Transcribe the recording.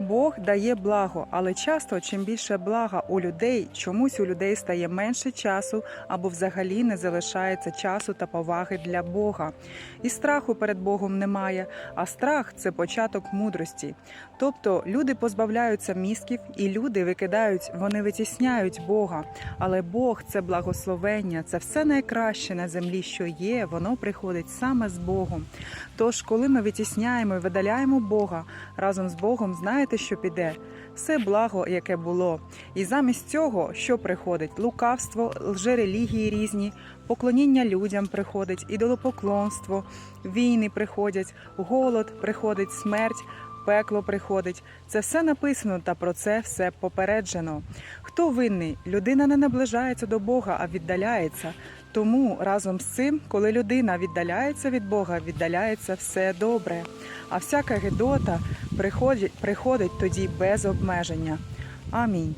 Бог дає благо, але часто, чим більше блага у людей, чомусь у людей стає менше часу або взагалі не залишається часу та поваги для Бога. І страху перед Богом немає, а страх це початок мудрості. Тобто люди позбавляються мізків, і люди викидають, вони витісняють Бога. Але Бог це благословення, це все найкраще на землі, що є, воно приходить саме з Богом. Тож, коли ми витісняємо і видаляємо Бога разом з Богом, знаєте, що піде? Все благо, яке було. І замість цього, що приходить? Лукавство, лжерелігії різні, поклоніння людям приходить, ідолопоклонство, війни приходять, голод приходить, смерть. Пекло приходить. Це все написано та про це все попереджено. Хто винний? Людина не наближається до Бога, а віддаляється. Тому разом з цим, коли людина віддаляється від Бога, віддаляється все добре. А всяка гидота приходить, приходить тоді без обмеження. Амінь.